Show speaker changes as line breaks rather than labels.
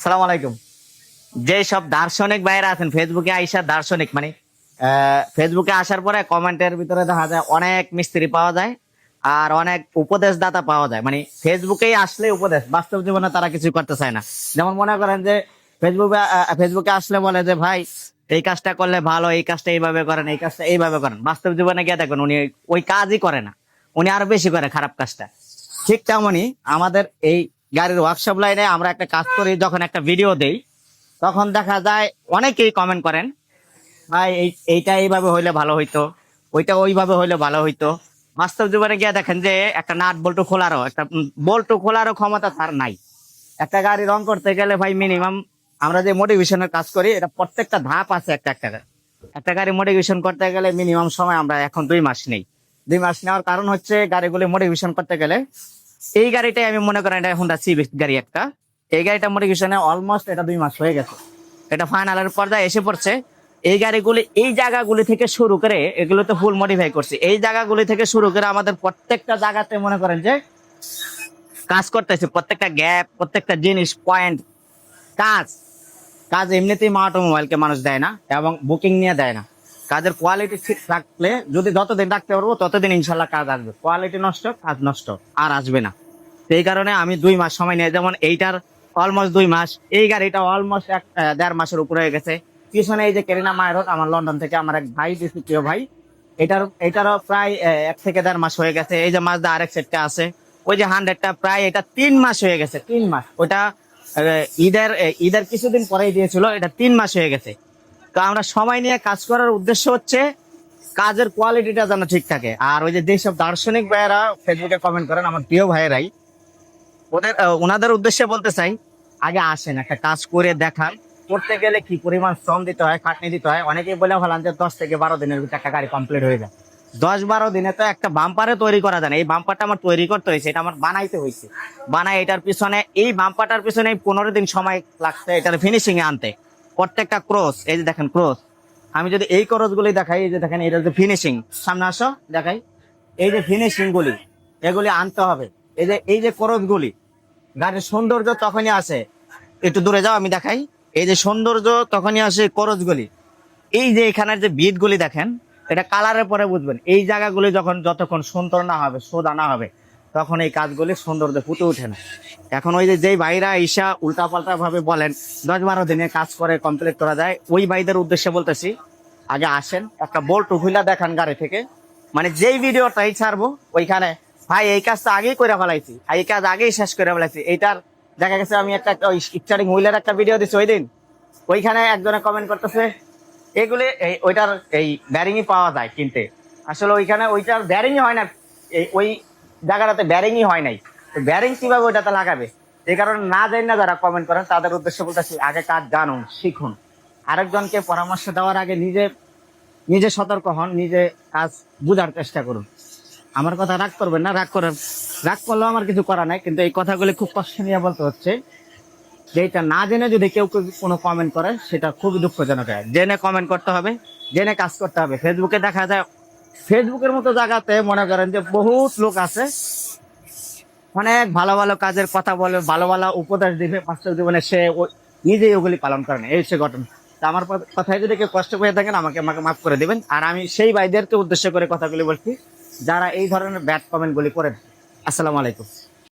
আসসালামু আলাইকুম। যে সব দার্শনিক বাইরে আছেন ফেসবুকে আইসা দার্শনিক মানে ফেসবুকে আসার পরে কমেন্টের ভিতরে দেখা যায় অনেক মিস্ত্রি পাওয়া যায় আর অনেক উপদেশদাতা পাওয়া যায়। মানে ফেসবুকেই আসলে উপদেশ, বাস্তব জীবনে তারা কিছু করতে চায় না। যেমন মনে করেন যে ফেসবুকে ফেসবুকে আসলে বলে যে, ভাই, এই কাজটা করলে ভালো, এই কাজটা এইভাবে করেন, এই কাজটা এইভাবে করেন। বাস্তব জীবনে গিয়ে দেখুন উনি ওই কাজই করে না। উনি আরও বেশি করে খারাপ কাজটা। ঠিক তেমনই আমাদের এই গাড়ির ওয়ার্কশপ লাইনে আমরা একটা কাজ করি, যখন একটা ভিডিও দেই, তখন দেখা যায় অনেকেই কমেন্ট করেন, ভাই, এই, এইটা এইভাবে হইলে ভালো হইতো, ওইটা ওইভাবে হইলে ভালো হইতো। বাস্তব জীবনে গিয়ে দেখেন যে একটা নাট বল্টু খোলারও, একটা বল্টু খোলারও ক্ষমতা তার নাই। একটা গাড়ি রং করতে গেলে ভাই মিনিমাম আমরা যে মোটিভেশনের কাজ করি, এটা প্রত্যেকটা ধাপ আছে একটা একটা একটা গাড়ি মোটিভেশন করতে গেলে মিনিমাম সময় আমরা এখন দুই মাস নেই। দুই মাস নেওয়ার কারণ হচ্ছে গাড়িগুলি মোটিভেশন করতে গেলে এই গাড়িটাই আমি মনে করেন এটা হোন্ডা সিভিক গাড়ি একটা। এই গাড়িটা মোটিভেশনে অলমোস্ট এটা দুই মাস হয়ে গেছে। এটা ফাইনালের পর্যায়ে এসে পড়ছে। এই গাড়িগুলি এই জায়গাগুলি থেকে শুরু করে এগুলো তো ফুল মডিফাই করছে। এই জায়গাগুলি থেকে শুরু করে আমাদের প্রত্যেকটা জায়গাতে মনে করেন যে কাজ করতেছে। প্রত্যেকটা গ্যাপ প্রত্যেকটা জিনিস পয়েন্ট কাজ। কাজ এমনিতেই মা অটোমোবাইলকে মানুষ দেয় না এবং বুকিং নিয়ে দেয় না। কাজের কোয়ালিটি ঠিক থাকলে যদি যতদিন রাখতে পারব, ততদিন ইনশাল্লাহ কাজ আসবে। কোয়ালিটি নষ্ট, কাজ নষ্ট, আর আসবে না। সেই কারণে আমি দুই মাস সময় নিয়ে, যেমন এইটার অলমোস্ট দুই মাস, এই গাড়িটা অলমোস্ট এক দেড় মাসের উপরে হয়ে গেছে। পিছনে এই যে কেরিনা মায়ের আমার লন্ডন থেকে আমার এক ভাই দিয়েছে প্রিয় ভাই, এটার, এটারও প্রায় এক থেকে দেড় মাস হয়ে গেছে। এই যে মাজদা আরেক সেটটা আছে, ওই যে হান্ড্রেডটা প্রায় এটা তিন মাস হয়ে গেছে, তিন মাস। ওটা ঈদের ঈদের কিছুদিন পরেই দিয়েছিল, এটা তিন মাস হয়ে গেছে। তো আমরা সময় নিয়ে কাজ করার উদ্দেশ্য হচ্ছে কাজের কোয়ালিটিটা যেন ঠিক থাকে। আর ওই যে যেসব দার্শনিক ভাইয়েরা ফেসবুকে কমেন্ট করেন, আমার প্রিয় ভাইয়েরাই। ওদের ওনাদের উদ্দেশ্যে বলতে চাই, আগে আসেন, একটা কাজ করে দেখান। করতে গেলে কি পরিমাণ শ্রম দিতে হয়, খাটনি দিতে হয়? অনেকেই বলে ফেলান যে দশ থেকে বারো দিনের ভিতরে একটা গাড়ি কমপ্লিট হয়ে যায়। দশ বারো দিনে তো একটা বাম্পারে তৈরি করা যায় না। এই বাম্পারটা আমার তৈরি করতে হয়েছে, এটা আমার বানাইতে হয়েছে। বানাই এটার পিছনে, এই বাম্পারটার পিছনে পনেরো দিন সময় লাগছে, এটার ফিনিশিং এ আনতে। প্রত্যেকটা ক্রস এই যে দেখেন ক্রস আমি যদি এই ক্রস গুলি দেখাই, এই যে দেখেন, এটা যে ফিনিশিং সামনে আসো, দেখাই। এই যে ফিনিশিং গুলি, এগুলি আনতে হবে। এই যে এই যে ক্রস গুলি, গাড়ির সৌন্দর্য তখনই আসে। একটু দূরে যাও, আমি দেখাই। এই যে সৌন্দর্য তখনই আসে করজ গুলি। এই যে এখানের যে বিট গুলি দেখেন, এটা কালারের পরে বুঝবেন। এই জায়গাগুলি যখন, যতক্ষণ সুন্দর না হবে সোদা না হবে তখন এই কাজগুলি সৌন্দর্য ফুটে ওঠে না। এখন ওই যে যেই ভাইরা ঈশা উল্টাপাল্টা ভাবে বলেন, দশ বারো দিনে কাজ করে কমপ্লিট করা যায়, ওই ভাইদের উদ্দেশ্যে বলতেছি, আগে আসেন, একটা বোল্ট খুলে দেখান গাড়ি থেকে। মানে যেই ভিডিওটাই ছাড়বো, ওইখানে, ভাই, এই কাজটা আগেই করে ফেলাইছি এই কাজ আগেই শেষ করে ফেলাইছি। এইটার দেখা গেছে, আমি একটা স্টারিং হুইলের একটা ভিডিও দিচ্ছি ওই দিন। ওইখানে একজনে কমেন্ট করতেছে, এগুলি, এই, ওইটার, এই ব্যারিংই পাওয়া যায় কিনতে। আসলে ওইখানে, ওইটার ব্যারিংই হয় না, এই, ওই জায়গাটাতে ব্যারিংই হয় নাই। ব্যারিং কীভাবে ওইটাতে লাগাবে? এই কারণে না জানি না যারা কমেন্ট করেন, তাদের উদ্দেশ্যে বলতেছি, আগে কাজ জানুন, শিখুন। আরেকজনকে পরামর্শ দেওয়ার আগে নিজে নিজে সতর্ক হন, নিজে কাজ বুঝার চেষ্টা করুন। আমার কথা রাগ করবেন না, রাগ করেন। রাগ করলেও আমার কিছু করা নাই, কিন্তু এই কথাগুলি খুব কষ্ট নিয়ে বলতে হচ্ছে। যে এটা না জেনে যদি কেউ কেউ কোনো কমেন্ট করে, সেটা খুবই দুঃখজনক হয়। জেনে কমেন্ট করতে হবে, জেনে কাজ করতে হবে। ফেসবুকে দেখা যায় ফেসবুকের মতো জায়গাতে মনে করেন যে বহুত লোক আছে। অনেক ভালো ভালো কাজের কথা বলে, ভালো ভালো উপদেশ দিবে পাঁচটা জীবনে সে নিজেই ওগুলি পালন করেন এই সে ঘটনা। তা আমার কথায় যদি কেউ কষ্ট পেয়ে থাকেন, আমাকে আমাকে মাফ করে দেবেন। আর আমি সেই ভাইদেরকে উদ্দেশ্য করে কথাগুলি বলছি, যারা এই ধরনের ব্যাড কমেন্টগুলি করেন। আসসালামু আলাইকুম।